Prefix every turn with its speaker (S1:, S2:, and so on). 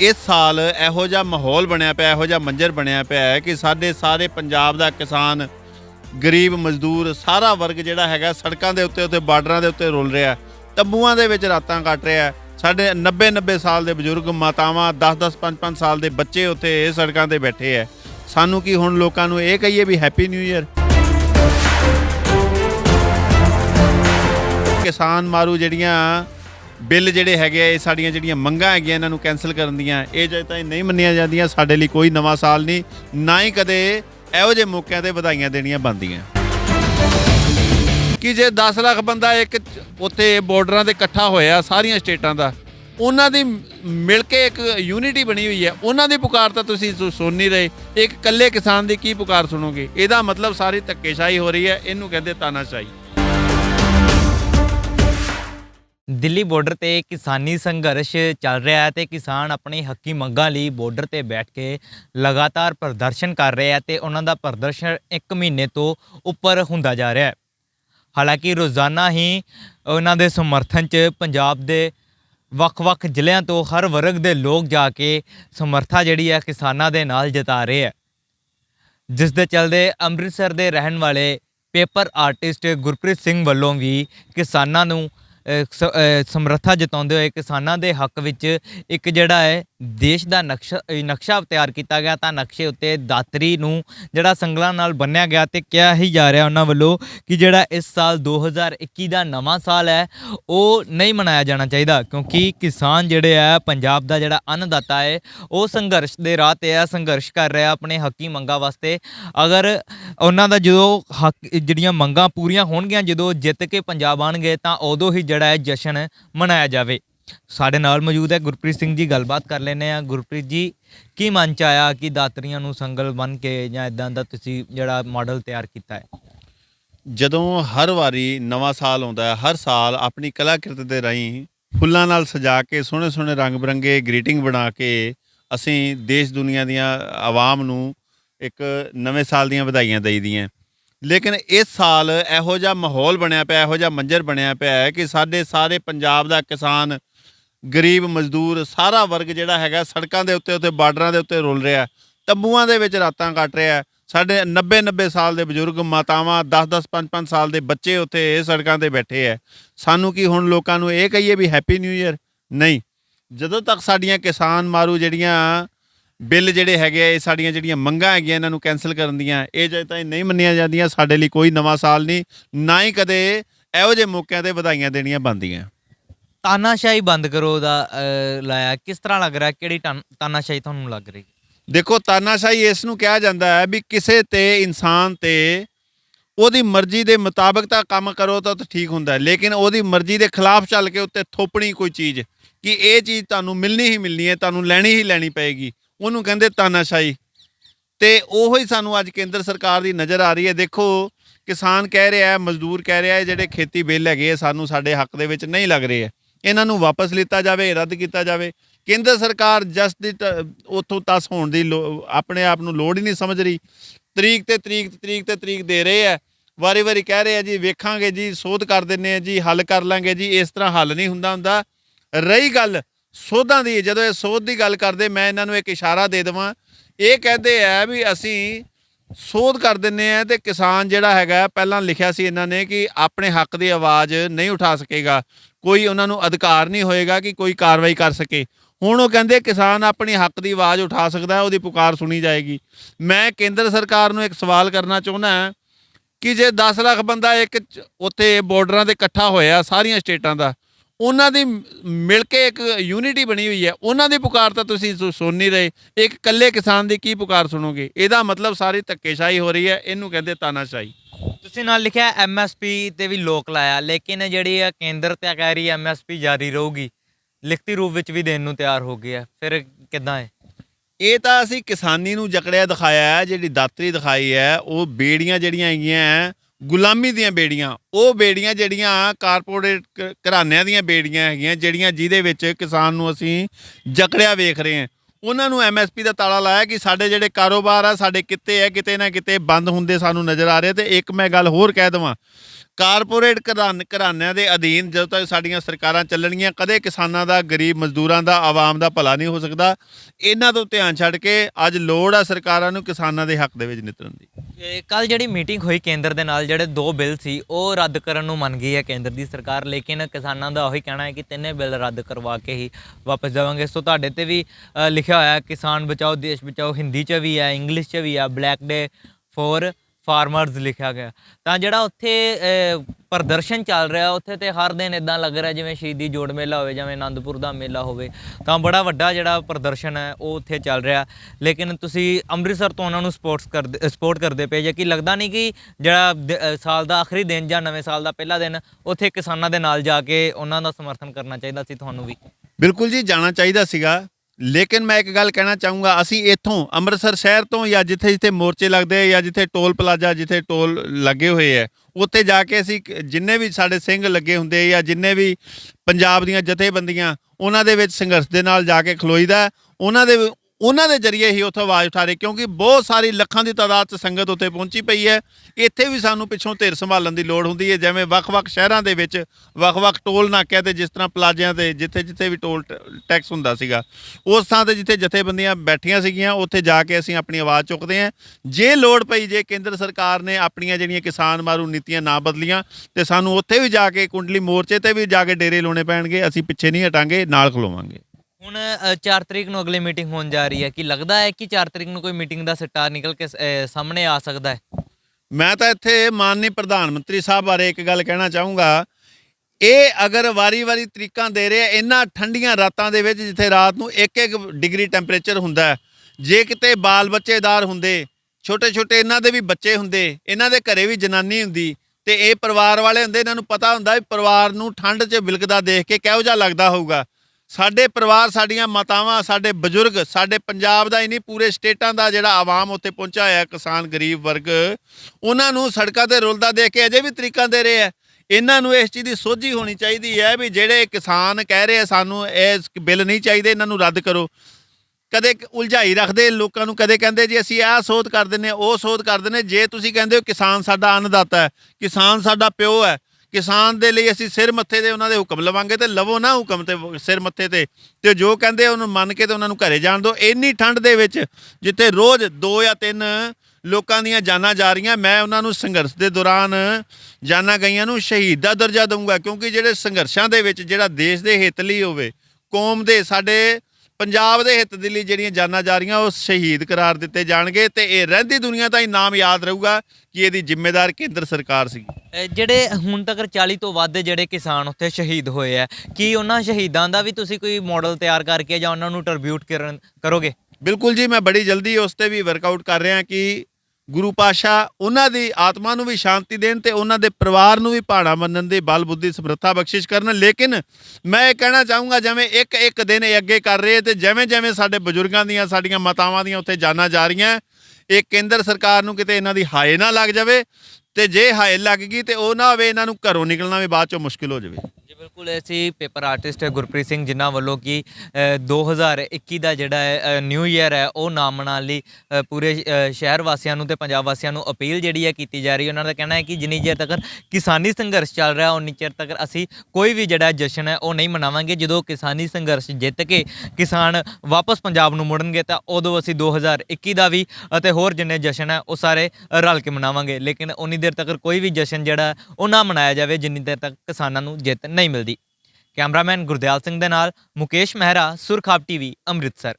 S1: ਇਸ ਸਾਲ ਇਹੋ ਜਿਹਾ ਮਾਹੌਲ ਬਣਿਆ ਪਿਆ, ਇਹੋ ਜਿਹਾ ਮੰਜ਼ਰ ਬਣਿਆ ਪਿਆ ਹੈ ਕਿ ਸਾਡੇ ਸਾਰੇ ਪੰਜਾਬ ਦਾ ਕਿਸਾਨ, ਗਰੀਬ ਮਜ਼ਦੂਰ, ਸਾਰਾ ਵਰਗ ਜਿਹੜਾ ਹੈਗਾ ਸੜਕਾਂ ਦੇ ਉੱਤੇ ਉੱਤੇ ਬਾਰਡਰਾਂ ਦੇ ਉੱਤੇ ਰੁਲ ਰਿਹਾ ਤੰਬੂਆਂ ਦੇ ਵਿੱਚ ਰਾਤਾਂ ਕੱਟ ਰਿਹਾ ਸਾਡੇ 90 90 ਸਾਲ ਦੇ ਬਜ਼ੁਰਗ ਮਾਤਾਵਾਂ 10 10 5 5 ਸਾਲ ਦੇ ਬੱਚੇ ਉੱਤੇ ਸੜਕਾਂ ਤੇ ਬੈਠੇ ਐ ਸਾਨੂੰ ਕੀ ਹੁਣ ਲੋਕਾਂ ਨੂੰ ਇਹ ਕਹੀਏ ਵੀ ਹੈਪੀ ਨਿਊ ਇਅਰ ਕਿਸਾਨ ਮਾਰੂ ਜਿਹੜੀਆਂ ਬਿੱਲ ਜਿਹੜੇ ਹੈਗੇ ਆ, ਇਹ ਸਾਡੀਆਂ ਜਿਹੜੀਆਂ ਮੰਗਾਂ ਹੈਗੀਆਂ, ਇਹਨਾਂ ਨੂੰ ਕੈਨਸਲ ਕਰਨ ਦੀਆਂ, ਇਹ ਜੇ ਤਾਂ ਨਹੀਂ ਮੰਨੀਆਂ ਜਾਂਦੀਆਂ, ਸਾਡੇ ਲਈ ਕੋਈ ਨਵਾਂ ਸਾਲ ਨਹੀਂ, ਨਾ ਹੀ ਕਦੇ ਇਹੋ ਜਿਹੇ ਮੌਕਿਆਂ ਤੇ ਵਧਾਈਆਂ ਦੇਣੀਆਂ ਬਣਦੀਆਂ। ਕਿ ਜੇ 10 ਲੱਖ ਬੰਦਾ ਇੱਕ ਉੱਥੇ ਬਾਰਡਰਾਂ ਤੇ ਇਕੱਠਾ ਹੋਇਆ, ਸਾਰੀਆਂ ਸਟੇਟਾਂ ਦਾ, ਉਹਨਾਂ ਦੀ ਮਿਲ ਕੇ ਇੱਕ ਯੂਨਿਟੀ ਬਣੀ ਹੋਈ ਹੈ, ਉਹਨਾਂ ਦੀ ਪੁਕਾਰ ਤਾਂ ਤੁਸੀਂ ਸੁਣ ਨਹੀਂ ਰਹੇ। ਇੱਕ ਇਕੱਲੇ ਕਿਸਾਨ ਦੀ ਕੀ ਪੁਕਾਰ ਸੁਣੋਗੇ? ਇਹਦਾ ਮਤਲਬ ਸਾਰੀ ਧੱਕੇਸ਼ਾਹੀ ਹੋ ਰਹੀ ਹੈ, ਇਹਨੂੰ ਕਹਿੰਦੇ ਤਾਨਾਸ਼ਾਹੀ।
S2: ਦਿੱਲੀ ਬਾਰਡਰ ਤੇ ਕਿਸਾਨੀ ਸੰਘਰਸ਼ ਚੱਲ ਰਿਹਾ ਹੈ ਤੇ ਕਿਸਾਨ ਆਪਣੀ ਹੱਕੀ ਮੰਗਾਂ ਲਈ ਬਾਰਡਰ ਤੇ ਬੈਠ ਕੇ ਲਗਾਤਾਰ ਪ੍ਰਦਰਸ਼ਨ ਕਰ ਰਹੇ ਆ ਤੇ ਉਹਨਾਂ ਦਾ ਪ੍ਰਦਰਸ਼ਨ 1 ਮਹੀਨੇ ਤੋਂ ਉੱਪਰ ਹੁੰਦਾ ਜਾ ਰਿਹਾ ਹੈ। ਹਾਲਾਂਕਿ ਰੋਜ਼ਾਨਾ ਹੀ ਉਹਨਾਂ ਦੇ ਸਮਰਥਨ 'ਚ ਪੰਜਾਬ ਦੇ ਵੱਖ-ਵੱਖ ਜ਼ਿਲ੍ਹਿਆਂ ਤੋਂ ਹਰ ਵਰਗ ਦੇ ਲੋਕ ਜਾ ਕੇ ਸਮਰਥਾ ਜਿਹੜੀ ਹੈ ਕਿਸਾਨਾਂ ਦੇ ਨਾਲ ਜਤਾ ਰਹੇ ਹੈ। ਜਿਸ ਦੇ ਚਲਦੇ ਅੰਮ੍ਰਿਤਸਰ ਦੇ ਰਹਿਣ ਵਾਲੇ ਪੇਪਰ ਆਰਟਿਸਟ ਗੁਰਪ੍ਰੀਤ ਸਿੰਘ ਵੱਲੋਂ ਵੀ ਕਿਸਾਨਾਂ ਨੂੰ ਸਮਰੱਥਾ ਜਤਾਉਂਦੇ ਹੋਏ ਕਿਸਾਨਾਂ ਦੇ ਹੱਕ ਵਿੱਚ ਇੱਕ ਜਿਹੜਾ ਹੈ ਦੇਸ਼ ਦਾ ਨਕਸ਼ਾ ਨਕਸ਼ਾ ਤਿਆਰ ਕੀਤਾ ਗਿਆ। ਤਾਂ ਨਕਸ਼ੇ ਉੱਤੇ ਦਾਤਰੀ ਨੂੰ ਜਿਹੜਾ ਸੰਗਲਾਂ ਨਾਲ ਬੰਨਿਆ ਗਿਆ ਤੇ ਕਿਹਾ ਹੀ ਜਾ ਰਿਹਾ ਉਹਨਾਂ ਵੱਲੋਂ ਕਿ ਜਿਹੜਾ ਇਸ ਸਾਲ 2021 ਦਾ ਨਵਾਂ ਸਾਲ ਹੈ, ਉਹ ਨਹੀਂ ਮਨਾਇਆ ਜਾਣਾ ਚਾਹੀਦਾ, ਕਿਉਂਕਿ ਕਿਸਾਨ ਜਿਹੜੇ ਆ, ਪੰਜਾਬ ਦਾ ਜਿਹੜਾ ਅੰਨਦਾਤਾ ਹੈ ਉਹ ਸੰਘਰਸ਼ ਦੇ ਰਾਹ ਤੇ ਆ, ਸੰਘਰਸ਼ ਕਰ ਰਿਹਾ ਆਪਣੇ ਹੱਕੀ ਮੰਗਾਂ ਵਾਸਤੇ। ਅਗਰ ਉਹਨਾਂ ਦਾ ਜਦੋਂ ਹੱਕ, ਜਿਹੜੀਆਂ ਮੰਗਾਂ ਪੂਰੀਆਂ ਹੋਣਗੀਆਂ, ਜਦੋਂ ਜਿੱਤ ਕੇ ਪੰਜਾਬ ਆਣਗੇ, ਤਾਂ ਉਦੋਂ ਹੀ ਜਿਹੜਾ ਹੈ ਜਸ਼ਨ ਮਨਾਇਆ ਜਾਵੇ। ਸਾਡੇ ਨਾਲ ਮੌਜੂਦ ਹੈ ਗੁਰਪ੍ਰੀਤ ਸਿੰਘ ਜੀ, ਗੱਲਬਾਤ ਕਰ ਲੈਨੇ ਆ ਗੁਰਪ੍ਰੀਤ ਜੀ, ਕੀ ਮਨ ਚ ਆਇਆ ਕਿ ਦਾਤਰੀਆਂ ਨੂੰ ਸੰਗਲ ਬਨ ਕੇ ਜਾਂ ਇਦਾਂ ਦਾ ਤੁਸੀਂ ਜਿਹੜਾ ਮਾਡਲ ਤਿਆਰ ਕੀਤਾ ਹੈ?
S1: ਜਦੋਂ ਹਰ ਵਾਰੀ ਨਵਾਂ ਸਾਲ ਆਉਂਦਾ ਹੈ, ਹਰ ਸਾਲ ਆਪਣੀ ਕਲਾਕ੍ਰਿਤ ਦੇ ਰਾਹੀਂ ਫੁੱਲਾਂ ਨਾਲ ਸਜਾ ਕੇ ਸੋਹਣੇ ਸੋਹਣੇ ਰੰਗ ਬਰੰਗੇ ਗ੍ਰੀਟਿੰਗ ਬਣਾ ਕੇ ਅਸੀਂ ਦੇਸ਼ ਦੁਨੀਆ ਦੀਆਂ ਆਵਾਮ ਨੂੰ ਇੱਕ ਨਵੇਂ ਸਾਲ ਦੀਆਂ ਵਧਾਈਆਂ ਦੇਈਦੀਆਂ ਲੇਕਿਨ ਇਸ ਸਾਲ ਇਹੋ ਜਿਹਾ ਮਾਹੌਲ ਬਣਿਆ ਪਿਆ, ਇਹੋ ਜਿਹਾ ਮੰਜ਼ਰ ਬਣਿਆ ਪਿਆ ਹੈ ਕਿ ਸਾਡੇ ਸਾਰੇ ਪੰਜਾਬ ਦਾ ਕਿਸਾਨ ਗਰੀਬ ਮਜ਼ਦੂਰ ਸਾਰਾ ਵਰਗ ਜਿਹੜਾ ਹੈਗਾ ਸੜਕਾਂ ਦੇ ਉੱਤੇ ਉੱਤੇ ਬਾਰਡਰਾਂ ਦੇ ਉੱਤੇ ਰੁਲ ਰਿਹਾ ਤੰਬੂਆਂ ਦੇ ਵਿੱਚ ਰਾਤਾਂ ਕੱਟ ਰਿਹਾ ਸਾਡੇ 90 90 ਸਾਲ ਦੇ ਬਜ਼ੁਰਗ ਮਾਤਾਵਾਂ 10 10 5 5 ਸਾਲ ਦੇ ਬੱਚੇ ਉੱਥੇ ਇਹ ਸੜਕਾਂ ਤੇ ਬੈਠੇ ਐ ਸਾਨੂੰ ਕੀ ਹੁਣ ਲੋਕਾਂ ਨੂੰ ਇਹ ਕਹੀਏ ਵੀ ਹੈਪੀ ਨਿਊ ਇਅਰ ਨਹੀਂ। ਜਦੋਂ ਤੱਕ ਸਾਡੀਆਂ ਕਿਸਾਨ ਮਾਰੂ ਜਿਹੜੀਆਂ ਬਿੱਲ ਜਿਹੜੇ ਹੈਗੇ ਆ, ਇਹ ਸਾਡੀਆਂ ਜਿਹੜੀਆਂ ਮੰਗਾਂ ਹੈਗੀਆਂ, ਇਹਨਾਂ ਨੂੰ ਕੈਨਸਲ ਕਰਨ ਦੀਆਂ, ਇਹ ਜੇ ਤਾਂ ਨਹੀਂ ਮੰਨੀਆਂ ਜਾਂਦੀਆਂ, ਸਾਡੇ ਲਈ ਕੋਈ ਨਵਾਂ ਸਾਲ ਨਹੀਂ, ਨਾ ਹੀ ਕਦੇ ਇਹੋ ਜਿਹੇ ਮੌਕਿਆਂ ਤੇ ਵਧਾਈਆਂ ਦੇਣੀਆਂ ਬਣਦੀਆਂ।
S2: ਤਾਨਾਸ਼ਾਹੀ ਬੰਦ ਕਰੋ ਦਾ ਅ, ਲਾਇਆ। ਕਿਸ ਤਰ੍ਹਾਂ ਲੱਗ ਰਿਹਾ? ਕਿਹੜੀ ਤਾਨ- ਤਾਨਾਸ਼ਾਹੀ ਤੁਹਾਨੂੰ ਲੱਗ ਰਹੀ?
S1: ਦੇਖੋ ਤਾਨਾਸ਼ਾਹੀ ਇਸ ਨੂੰ ਕਿਹਾ ਜਾਂਦਾ ਹੈ ਵੀ ਕਿਸੇ ਤੇ ਇਨਸਾਨ ਤੇ ਉਹਦੀ ਮਰਜ਼ੀ ਦੇ ਮੁਤਾਬਕ ਤਾਂ ਕੰਮ ਕਰੋ ਤਾਂ ਤਾਂ ਠੀਕ ਹੁੰਦਾ ਹੈ, ਲੇਕਿਨ ਉਹਦੀ ਮਰਜ਼ੀ ਦੇ ਖਿਲਾਫ ਚੱਲ ਕੇ ਉੱਤੇ ਥੋਪਣੀ ਕੋਈ ਚੀਜ਼ ਕਿ ਇਹ ਚੀਜ਼ ਤੁਹਾਨੂੰ ਮਿਲਣੀ ਹੀ ਮਿਲਣੀ ਹੈ ਤੁਹਾਨੂੰ ਲੈਣੀ ਹੀ ਲੈਣੀ ਪਏਗੀ। ਉਹਨੂੰ ਕਹਿੰਦੇ ਤਾਨਾਸ਼ਾਹੀ। ਤੇ ਉਹੋ ਹੀ ਸਾਨੂੰ ਅੱਜ ਕੇਂਦਰ ਸਰਕਾਰ ਦੀ ਨਜ਼ਰ ਆ ਰਹੀ ਹੈ। ਦੇਖੋ ਕਿਸਾਨ ਕਹਿ ਰਿਹਾ ਹੈ ਮਜ਼ਦੂਰ ਕਹਿ ਰਿਹਾ ਹੈ ਜਿਹੜੇ ਖੇਤੀ ਬਿੱਲ ਹੈਗੇ ਹੈ ਸਾਨੂੰ ਸਾਡੇ ਹੱਕ ਦੇ ਵਿੱਚ ਨਹੀਂ ਲੱਗ ਰਹੇ ਹੈ। ਇਹਨਾਂ ਨੂੰ ਵਾਪਸ ਲਿੱਤਾ ਜਾਵੇ, ਰੱਦ ਕੀਤਾ ਜਾਵੇ। ਕੇਂਦਰ ਸਰਕਾਰ ਜਸ ਦੀ ਉਥੋਂ ਤਸ ਹੋਣ ਦੀ ਲੋ- ਆਪਣੇ ਆਪ ਨੂੰ ਲੋੜ ਹੀ ਨਹੀਂ ਸਮਝ ਰਹੀ। ਤਰੀਕ ਤੇ ਤਰੀਕ ਤਰੀਕ ਤੇ ਤਰੀਕ ਦੇ ਰਹੇ ਆ ਵਾਰੀ ਵਾਰੀ ਕਹਿ ਰਹੇ ਆ ਜੀ ਵੇਖਾਂਗੇ, ਜੀ ਸੋਧ ਕਰ ਦਿੰਨੇ ਆ, ਜੀ ਹੱਲ ਕਰ ਲਾਂਗੇ, ਜੀ ਇਸ ਤਰ੍ਹਾਂ ਹੱਲ ਨਹੀਂ ਹੁੰਦਾ ਹੁੰਦਾ। ਰਹੀ ਗੱਲ ਸੋਧਾਂ ਦੀ, ਜਦੋਂ ਇਹ ਸੋਧ ਦੀ ਗੱਲ ਕਰਦੇ, ਮੈਂ ਇਹਨਾਂ ਨੂੰ ਇੱਕ ਇਸ਼ਾਰਾ ਦੇ ਦੇਵਾਂ। ਇਹ ਕਹਿੰਦੇ ਆ ਵੀ ਅਸੀਂ ਸੋਧ ਕਰ ਦਿੰਨੇ ਆ ਤੇ ਕਿਸਾਨ ਜਿਹੜਾ ਹੈਗਾ, ਪਹਿਲਾਂ ਲਿਖਿਆ ਸੀ ਇਹਨਾਂ ਨੇ ਕਿ ਆਪਣੇ ਹੱਕ ਦੀ ਆਵਾਜ਼ ਨਹੀਂ ਉਠਾ ਸਕੇਗਾ। ਕੋਈ ਉਹਨਾਂ ਨੂੰ ਅਧਿਕਾਰ ਨਹੀਂ ਹੋਏਗਾ ਕਿ ਕੋਈ ਕਾਰਵਾਈ ਕਰ ਸਕੇ। ਹੁਣ ਉਹ ਕਹਿੰਦੇ, ਕਿਸਾਨ ਆਪਣੀ ਹੱਕ ਦੀ ਆਵਾਜ਼ ਉਠਾ ਸਕਦਾ ਉਹਦੀ ਪੁਕਾਰ ਸੁਣੀ ਜਾਏਗੀ। ਮੈਂ ਕੇਂਦਰ ਸਰਕਾਰ ਨੂੰ ਇੱਕ ਸਵਾਲ ਕਰਨਾ ਚਾਹੁੰਦਾ ਹਾਂ ਕਿ ਜੇ 10 ਲੱਖ ਬੰਦਾ ਇੱਕ ਉੱਥੇ ਬਾਰਡਰਾਂ ਤੇ ਇਕੱਠਾ ਹੋਇਆ ਸਾਰੀਆਂ ਸਟੇਟਾਂ ਦਾ ਉਹਨਾਂ ਦੀ ਮਿਲ ਕੇ ਇੱਕ ਯੂਨਿਟੀ ਬਣੀ ਹੋਈ ਹੈ। ਉਹਨਾਂ ਦੀ ਪੁਕਾਰ ਤਾਂ ਤੁਸੀਂ ਸੁਣ ਨਹੀਂ ਰਹੇ। ਇੱਕ ਇਕੱਲੇ ਕਿਸਾਨ ਦੀ ਕੀ ਪੁਕਾਰ ਸੁਣੋਗੇ? ਇਹਦਾ ਮਤਲਬ ਸਾਰੀ ਧੱਕੇਸ਼ਾਹੀ ਹੋ ਰਹੀ ਹੈ। ਇਹਨੂੰ ਕਹਿੰਦੇ ਤਾਨਾਸ਼ਾਹੀ।
S2: ਤੁਸੀਂ ਨਾਲ ਲਿਖਿਆ ਐਮਐਸਪੀ ਤੇ ਵੀ ਲੋਕ ਲਾਇਆ। ਲੇਕਿਨ ਜਿਹੜੀ ਆ ਕੇਂਦਰ ਤੇ ਕਹਿ ਰਹੀ ਐਮਐਸਪੀ ਜਾਰੀ ਰਹੂਗੀ। ਲਿਖਤੀ ਰੂਪ ਵਿੱਚ ਵੀ ਦੇਣ ਨੂੰ ਤਿਆਰ ਹੋ ਗਿਆ ਫਿਰ ਕਿਦਾਂ ਹੈ?
S1: ਇਹ ਤਾਂ ਅਸੀਂ ਕਿਸਾਨੀ ਨੂੰ ਜਕੜਿਆ ਦਿਖਾਇਆ ਹੈ। ਜਿਹੜੀ ਦਾਤਰੀ ਦਿਖਾਈ ਹੈ ਉਹ ਬੇੜੀਆਂ ਜਿਹੜੀਆਂ ਹੈਗੀਆਂ ਹੈ, ਗੁਲਾਮੀ ਦੀਆਂ ਬੇੜੀਆਂ, ਉਹ ਬੇੜੀਆਂ ਜਿਹੜੀਆਂ ਕਾਰਪੋਰੇਟ ਘ- ਘਰਾਣਿਆਂ ਦੀਆਂ ਬੇੜੀਆਂ ਹੈਗੀਆਂ, ਜਿਹੜੀਆਂ ਜਿਹਦੇ ਵਿੱਚ ਕਿਸਾਨ ਨੂੰ ਅਸੀਂ ਜਕੜਿਆ ਵੇਖ ਰਹੇ ਹਾਂ। ਉਹਨਾਂ ਨੂੰ ਐਮਐਸਪੀ ਦਾ ਤਾਲਾ ਲਾਇਆ ਕਿ ਸਾਡੇ ਜਿਹੜੇ ਕਾਰੋਬਾਰ ਆ, ਸਾਡੇ ਕਿੱਤੇ ਆ, ਕਿਤੇ ਨਾ ਕਿਤੇ ਬੰਦ ਹੁੰਦੇ ਸਾਨੂੰ ਨਜ਼ਰ ਆ ਰਹੇ ਤੇ ਇੱਕ ਮੈਂ ਗੱਲ ਹੋਰ ਕਹਿ ਦਵਾਂ, ਕਾਰਪੋਰੇਟ ਘਰਾਨ, ਘਰਾਨਿਆਂ ਦੇ ਅਧੀਨ ਜਦੋਂ ਤੱਕ ਸਾਡੀਆਂ ਸਰਕਾਰਾਂ ਚੱਲਣਗੀਆਂ, ਕਦੇ ਕਿਸਾਨਾਂ ਦਾ, ਗਰੀਬ ਮਜ਼ਦੂਰਾਂ ਦਾ, ਆਵਾਮ ਦਾ ਭਲਾ ਨਹੀਂ ਹੋ ਸਕਦਾ। ਇਹਨਾਂ ਤੋਂ ਧਿਆਨ ਛੱਡ ਕੇ ਅੱਜ ਲੋੜ ਆ ਸਰਕਾਰਾਂ ਨੂੰ ਕਿਸਾਨਾਂ ਦੇ ਹੱਕ ਦੇ ਵਿੱਚ ਨਿਤਰਨ ਦੀ।
S2: ਕੱਲ ਜਿਹੜੀ ਮੀਟਿੰਗ ਹੋਈ ਕੇਂਦਰ ਦੇ ਨਾਲ, ਜਿਹੜੇ ਦੋ ਬਿੱਲ ਸੀ, ਉਹ ਰੱਦ ਕਰਨ ਨੂੰ ਮੰਨ ਗਈ ਹੈ ਕੇਂਦਰ ਦੀ ਸਰਕਾਰ। ਲੇਕਿਨ ਕਿਸਾਨਾਂ ਦਾ ਉਹੀ ਕਹਿਣਾ ਹੈ ਕਿ ਤਿੰਨੇ ਬਿੱਲ ਰੱਦ ਕਰਵਾ ਕੇ ਹੀ ਵਾਪਸ ਜਾਵਾਂਗੇ। ਸੋ ਤੁਹਾਡੇ ਤੇ ਵੀ ਲਿਖਿਆ ਹੋਇਆ ਕਿਸਾਨ ਬਚਾਓ, ਦੇਸ਼ ਬਚਾਓ, ਹਿੰਦੀ 'ਚ ਵੀ ਹੈ, ਇੰਗਲਿਸ਼ 'ਚ ਵੀ ਹੈ ਬਲੈਕ ਡੇ ਫੋਰ ਫਾਰਮਰਸ ਲਿਖਿਆ ਗਿਆ। ਤਾਂ ਜਿਹੜਾ ਉੱਥੇ ਪ੍ਰਦਰਸ਼ਨ ਚੱਲ ਰਿਹਾ ਉੱਥੇ ਤੇ ਹਰ ਦਿਨ ਇਦਾਂ ਲੱਗ ਰਿਹਾ ਜਿਵੇਂ ਸ਼ਹੀਦੀ ਜੋੜ ਮੇਲਾ ਹੋਵੇ, ਜਿਵੇਂ ਆਨੰਦਪੁਰ ਦਾ ਮੇਲਾ ਹੋਵੇ, ਤਾਂ ਬੜਾ ਵੱਡਾ ਜਿਹੜਾ ਪ੍ਰਦਰਸ਼ਨ ਹੈ, ਉਹ ਉੱਥੇ ਚੱਲ ਰਿਹਾ। ਲੇਕਿਨ ਤੁਸੀਂ ਅੰਮ੍ਰਿਤਸਰ ਤੋਂ ਉਹਨਾਂ ਨੂੰ ਸਪੋਰਟਸ ਕਰਦੇ, ਸਪੋਰਟ ਕਰਦੇ ਪਏ ਜੇ, ਕਿ ਲੱਗਦਾ ਨਹੀਂ ਕਿ ਜਿਹੜਾ ਸਾਲ ਦਾ ਆਖਰੀ ਦਿਨ ਜਾਂ ਨਵੇਂ ਸਾਲ ਦਾ ਪਹਿਲਾ ਦਿਨ, ਉੱਥੇ ਕਿਸਾਨਾਂ ਦੇ ਨਾਲ ਜਾ ਕੇ ਉਹਨਾਂ ਦਾ ਸਮਰਥਨ ਕਰਨਾ ਚਾਹੀਦਾ ਸੀ ਤੁਹਾਨੂੰ ਵੀ?
S1: ਬਿਲਕੁਲ ਜੀ, ਜਾਣਾ ਚਾਹੀਦਾ ਸੀਗਾ। ਲੇਕਿਨ ਮੈਂ ਇੱਕ ਗੱਲ ਕਹਿਣਾ ਚਾਹੂੰਗਾ, ਅਸੀਂ ਇੱਥੋਂ ਅੰਮ੍ਰਿਤਸਰ ਸ਼ਹਿਰ ਤੋਂ ਜਾਂ ਜਿੱਥੇ ਜਿੱਥੇ ਮੋਰਚੇ ਲੱਗਦੇ ਆ ਜਾਂ ਜਿੱਥੇ ਟੋਲ ਪਲਾਜ਼ਾ, ਜਿੱਥੇ ਟੋਲ ਲੱਗੇ ਹੋਏ ਆ ਉੱਥੇ ਜਾ ਕੇ ਅਸੀਂ ਜਿੰਨੇ ਵੀ ਸਾਡੇ ਸਿੰਘ ਲੱਗੇ ਹੁੰਦੇ ਜਾਂ ਜਿੰਨੇ ਵੀ ਪੰਜਾਬ ਦੀਆਂ ਜਥੇਬੰਦੀਆਂ, ਉਹਨਾਂ ਦੇ ਵਿੱਚ ਸੰਘਰਸ਼ ਦੇ ਨਾਲ ਜਾ ਕੇ ਖਲੋਈਦਾ ਉਹਨਾਂ ਦੇ ਉਹਨਾਂ ਦੇ ਜ਼ਰੀਏ ਹੀ ਉੱਥੋਂ ਆਵਾਜ਼ ਉਠਾ ਰਹੇ, ਕਿਉਂਕਿ ਬਹੁਤ ਸਾਰੀ ਲੱਖਾਂ ਦੀ ਤਾਦਾਦ 'ਚ ਸੰਗਤ ਉੱਥੇ ਪਹੁੰਚੀ ਪਈ ਹੈ। ਇੱਥੇ ਵੀ ਸਾਨੂੰ ਪਿੱਛੋਂ ਧਿਰ ਸੰਭਾਲਣ ਦੀ ਲੋੜ ਹੁੰਦੀ ਹੈ, ਜਿਵੇਂ ਵੱਖ-ਵੱਖ ਸ਼ਹਿਰਾਂ ਦੇ ਵਿੱਚ ਵੱਖ-ਵੱਖ ਟੋਲ ਨਾਕਿਆਂ ਤੇ ਜਿਸ ਤਰ੍ਹਾਂ ਪਲਾਜ਼ਿਆਂ ਤੇ ਜਿੱਥੇ-ਜਿੱਥੇ ਵੀ ਟੋਲ ਟ- ਟੈਕਸ ਹੁੰਦਾ ਸੀਗਾ। ਉਸ ਥਾਂ ਤੇ ਜਿੱਥੇ ਜਥੇਬੰਦੀਆਂ ਬੈਠੀਆਂ ਸੀਗੀਆਂ, ਉੱਥੇ ਜਾ ਕੇ ਅਸੀਂ ਆਪਣੀ ਆਵਾਜ਼ ਚੁੱਕਦੇ ਹਾਂ। ਜੇ ਲੋੜ ਪਈ, ਜੇ ਕੇਂਦਰ ਸਰਕਾਰ ਨੇ ਆਪਣੀਆਂ ਜਿਹੜੀਆਂ ਕਿਸਾਨ ਮਾਰੂ ਨੀਤੀਆਂ ਨਾ ਬਦਲੀਆਂ, ਤੇ ਸਾਨੂੰ ਉੱਥੇ ਵੀ ਜਾ ਕੇ ਕੁੰਡਲੀ ਮੋਰਚੇ ਤੇ ਵੀ ਜਾ ਕੇ ਡੇਰੇ ਲਾਉਣੇ ਪੈਣਗੇ, ਅਸੀਂ ਪਿੱਛੇ ਨਹੀਂ ਹਟਾਂਗੇ, ਨਾਲ ਖਲੋਵਾਂਗੇ।
S2: ਹੁਣ 4 ਤਰੀਕ ਨੂੰ ਅਗਲੀ ਮੀਟਿੰਗ ਹੋਣ ਜਾ ਰਹੀ ਹੈ। ਕਿ ਲੱਗਦਾ ਹੈ ਕਿ 4 ਤਰੀਕ ਨੂੰ ਕੋਈ ਮੀਟਿੰਗ ਦਾ ਸਿੱਟਾ ਨਿਕਲ ਕੇ ਸਾਹਮਣੇ ਆ ਸਕਦਾ ਹੈ?
S1: ਮੈਂ ਤਾਂ ਇੱਥੇ ਮਾਨਨੀ ਪ੍ਰਧਾਨ ਮੰਤਰੀ ਸਾਹਿਬ ਬਾਰੇ ਇੱਕ ਗੱਲ ਕਹਿਣਾ ਚਾਹੂੰਗਾ। ਇਹ ਅਗਰ ਵਾਰੀ-ਵਾਰੀ ਤਰੀਕਾਂ ਦੇ ਰਹੇ ਇਹਨਾਂ ਠੰਡੀਆਂ ਰਾਤਾਂ ਦੇ ਵਿੱਚ ਜਿੱਥੇ ਰਾਤ ਨੂੰ 1-1 ਡਿਗਰੀ ਟੈਂਪਰੇਚਰ ਹੁੰਦਾ ਜੇ ਕਿਤੇ ਬਾਲ ਬੱਚੇਦਾਰ ਹੁੰਦੇ, ਛੋਟੇ-ਛੋਟੇ ਇਹਨਾਂ ਦੇ ਵੀ ਬੱਚੇ ਹੁੰਦੇ, ਇਹਨਾਂ ਦੇ ਘਰੇ ਵੀ ਜਨਾਨੀ ਹੁੰਦੀ ਤੇ ਇਹ ਪਰਿਵਾਰ ਵਾਲੇ ਹੁੰਦੇ, ਇਹਨਾਂ ਨੂੰ ਪਤਾ ਹੁੰਦਾ ਵੀ ਪਰਿਵਾਰ ਨੂੰ ਠੰਡ 'ਚ ਬਿਲਕਦਾ ਦੇਖ ਕੇ ਕਿਹੋ ਜਿਹਾ ਲੱਗਦਾ ਹੋਊਗਾ। ਸਾਡੇ ਪਰਿਵਾਰ, ਸਾਡੀਆਂ ਮਾਤਾਵਾਂ, ਸਾਡੇ ਬਜ਼ੁਰਗ, ਸਾਡੇ ਪੰਜਾਬ ਦਾ ਹੀ ਨਹੀਂ, ਪੂਰੇ ਸਟੇਟਾਂ ਦਾ ਜਿਹੜਾ ਆਵਾਮ ਉੱਥੇ ਪਹੁੰਚਿਆ ਹੋਇਆ ਕਿਸਾਨ ਗਰੀਬ ਵਰਗ, ਉਹਨਾਂ ਨੂੰ ਸੜਕਾਂ ਤੇ ਰੁਲਦਾ ਦੇਖ ਕੇ ਅਜੇ ਵੀ ਤਰੀਕਾਂ ਦੇ ਰਹੇ ਆ। ਇਹਨਾਂ ਨੂੰ ਇਸ ਚੀਜ਼ ਦੀ ਸੋਝੀ ਹੋਣੀ ਚਾਹੀਦੀ ਹੈ ਵੀ ਜਿਹੜੇ ਕਿਸਾਨ ਕਹਿ ਰਹੇ ਆ, ਸਾਨੂੰ ਇਹ ਬਿੱਲ ਨਹੀਂ ਚਾਹੀਦੇ, ਇਹਨਾਂ ਨੂੰ ਰੱਦ ਕਰੋ। ਕਦੇ ਉਲਝਾਈ ਰੱਖਦੇ ਲੋਕਾਂ ਨੂੰ, ਕਦੇ ਕਹਿੰਦੇ ਜੀ ਅਸੀਂ ਆਹ ਸੋਧ ਕਰ ਦਿੰਨੇ ਉਹ ਸੋਧ ਕਰ ਦਿੰਨੇ ਜੇ ਤੁਸੀਂ ਕਹਿੰਦੇ ਹੋ ਕਿਸਾਨ ਸਾਡਾ ਅੰਨਦਾਤਾ ਹੈ, ਕਿਸਾਨ ਸਾਡਾ ਪਿਓ ਹੈ ਕਿਸਾਨ ਦੇ ਲਈ ਅਸੀਂ ਸਿਰ ਮੱਥੇ ਤੇ ਉਹਨਾਂ ਦੇ ਹੁਕਮ ਲਵਾਂਗੇ ਤੇ ਲਵੋ ਨਾ ਹੁਕਮ ਤੇ ਸਿਰ ਮੱਥੇ ਤੇ। ਤੇ ਜੋ ਕਹਿੰਦੇ ਉਹਨੂੰ ਮੰਨ ਕੇ ਤੇ ਉਹਨਾਂ ਨੂੰ ਘਰੇ ਜਾਣ ਦਿਓ। ਇੰਨੀ ਠੰਡ ਦੇ ਵਿੱਚ ਜਿੱਥੇ ਰੋਜ਼ 2 ਜਾਂ 3 ਲੋਕਾਂ ਦੀਆਂ ਜਾਨਾਂ ਜਾ ਰਹੀਆਂ, ਮੈਂ ਉਹਨਾਂ ਨੂੰ ਸੰਘਰਸ਼ ਦੇ ਦੌਰਾਨ ਜਾਨਾਂ ਗਈਆਂ ਨੂੰ ਸ਼ਹੀਦ ਦਾ ਦਰਜਾ ਦਊਂਗਾ। ਕਿਉਂਕਿ ਜਿਹੜੇ ਸੰਘਰਸ਼ਾਂ ਦੇ ਵਿੱਚ ਜਿਹੜਾ ਦੇਸ਼ ਦੇ ਹਿੱਤ ਲਈ ਹੋਵੇ, ਕੌਮ ਦੇ ਸਾਡੇ ਪੰਜਾਬ ਦੇ ਹਿੱਤ ਦੇ ਲਈ ਜਿਹੜੀਆਂ ਜਾਨਾਂ ਜਾ ਰਹੀਆਂ ਉਹ ਸ਼ਹੀਦ ਕਰਾਰ ਦਿੱਤੇ ਜਾਣਗੇ ਤੇ ਇਹ ਰਹਿੰਦੀ ਦੁਨੀਆ ਦਾ ਹੀ ਨਾਮ ਯਾਦ ਰਹੂਗਾ ਕਿ ਇਹਦੀ ਜ਼ਿੰਮੇਦਾਰ ਕੇਂਦਰ ਸਰਕਾਰ ਸੀ
S2: ਜਿਹੜੇ ਹੁਣ ਤੱਕ 40 ਤੋਂ ਵੱਧ ਜਿਹੜੇ ਕਿਸਾਨ ਉੱਥੇ ਸ਼ਹੀਦ ਹੋਏ ਆ ਕੀ ਉਹਨਾਂ ਸ਼ਹੀਦਾਂ ਦਾ ਵੀ ਤੁਸੀਂ ਕੋਈ ਮਾਡਲ ਤਿਆਰ ਕਰਕੇ ਜਾਂ ਉਹਨਾਂ ਨੂੰ ਟ੍ਰਿਬਿਊਟ ਕਰਨ ਕਰੋਗੇ?
S1: ਬਿਲਕੁਲ ਜੀ ਮੈਂ ਬੜੀ ਜਲਦੀ ਉਸ ਤੇ ਵੀ ਵਰਕਆਊਟ ਕਰ ਰਿਹਾ ਕਿ ਗੁਰੂ ਪਾਸ਼ਾ ਉਹਨਾਂ ਦੀ ਆਤਮਾ ਨੂੰ ਵੀ ਸ਼ਾਂਤੀ ਦੇਣ ਤੇ ਉਹਨਾਂ ਦੇ ਪਰਿਵਾਰ ਨੂੰ ਵੀ ਭਾਣਾ ਮੰਨਣ ਦੀ ਬਲ ਬੁੱਧੀ ਸਮਰੱਥਾ ਬਖਸ਼ਿਸ਼ ਕਰਨ। ਲੇਕਿਨ ਮੈਂ ਇਹ ਕਹਿਣਾ ਚਾਹੂੰਗਾ, ਜਿਵੇਂ ਇੱਕ ਇੱਕ ਦਿਨ ਇਹ ਅੱਗੇ ਕਰ ਰਹੇ ਤੇ ਜਿਵੇਂ ਜਿਵੇਂ ਸਾਡੇ ਬਜ਼ੁਰਗਾਂ ਦੀਆਂ, ਸਾਡੀਆਂ ਮਾਤਾਵਾਂ ਦੀਆਂ ਉੱਥੇ ਜਾਨਾਂ ਜਾ ਰਹੀਆਂ, ਇਹ ਕੇਂਦਰ ਸਰਕਾਰ ਨੂੰ ਕਿਤੇ ਇਹਨਾਂ ਦੀ ਹਾਏ ਨਾ ਲੱਗ ਜਾਵੇ ਤੇ ਜੇ ਹਾਏ ਲੱਗ ਗਈ ਤੇ ਉਹ ਨਾ ਹੋਵੇ, ਇਹਨਾਂ ਨੂੰ ਘਰੋਂ ਨਿਕਲਣਾ ਵੀ ਬਾਅਦ ਚੋਂ ਮੁਸ਼ਕਿਲ ਹੋ ਜਾਵੇ।
S2: ਜੀ ਬਿਲਕੁਲ ਅਸੀਂ ਪੇਪਰ ਆਰਟਿਸਟ ਗੁਰਪ੍ਰੀਤ ਸਿੰਘ ਜਿਨ੍ਹਾਂ ਵੱਲੋਂ ਕਿ ਅ, 2021 ਦਾ ਜਿਹੜਾ ਹੈ ਨਿਊ ਈਅਰ ਹੈ ਉਹ ਨਾ ਮਨਾਉਣ ਲਈ ਪੂਰੇ ਸ਼ਹਿਰ ਵਾਸੀਆਂ ਨੂੰ ਤੇ ਪੰਜਾਬ ਵਾਸੀਆਂ ਨੂੰ ਅਪੀਲ ਜਿਹੜੀ ਹੈ ਕੀਤੀ ਜਾ ਰਹੀ ਹੈ। ਉਹਨਾਂ ਦਾ ਕਹਿਣਾ ਹੈ ਕਿ ਜਿੰਨੀ ਚਿਰ ਤੱਕ ਕਿਸਾਨੀ ਸੰਘਰਸ਼ ਚੱਲ ਰਿਹਾ ਉਨੀ ਚਿਰ ਤੱਕ ਅਸੀਂ ਕੋਈ ਵੀ ਜਿਹੜਾ ਜਸ਼ਨ ਹੈ ਉਹ ਨਹੀਂ ਮਨਾਵਾਂਗੇ। ਜਦੋਂ ਕਿਸਾਨੀ ਸੰਘਰਸ਼ ਜਿੱਤ ਕੇ ਕਿਸਾਨ ਵਾਪਸ ਪੰਜਾਬ ਨੂੰ ਮੁੜਨਗੇ ਤਾਂ ਉਦੋਂ ਅਸੀਂ 2021 ਦਾ ਵੀ ਅਤੇ ਹੋਰ ਜਿੰਨੇ ਜਸ਼ਨ ਹੈ ਉਹ ਸਾਰੇ ਰਲ ਕੇ ਮਨਾਵਾਂਗੇ। ਲੇਕਿਨ ਉਨੀ ਦੇਰ ਤੱਕ ਕੋਈ ਵੀ ਜਸ਼ਨ ਜਿਹੜਾ ਉਹ ਨਾ ਮਨਾਇਆ ਜਾਵੇ ਜਿੰਨੀ ਦੇਰ ਤੱਕ ਕਿਸਾਨਾਂ ਨੂੰ ਜਿੱਤ ਨਹੀਂ ਮਿਲਦੀ। ਕੈਮਰਾਮੈਨ ਗੁਰਦਿਆਲ ਸਿੰਘ ਦੇ ਨਾਲ ਮੁਕੇਸ਼ ਮਹਿਰਾ ਸੁਰਖਾਬ ਟੀਵੀ ਅੰਮ੍ਰਿਤਸਰ।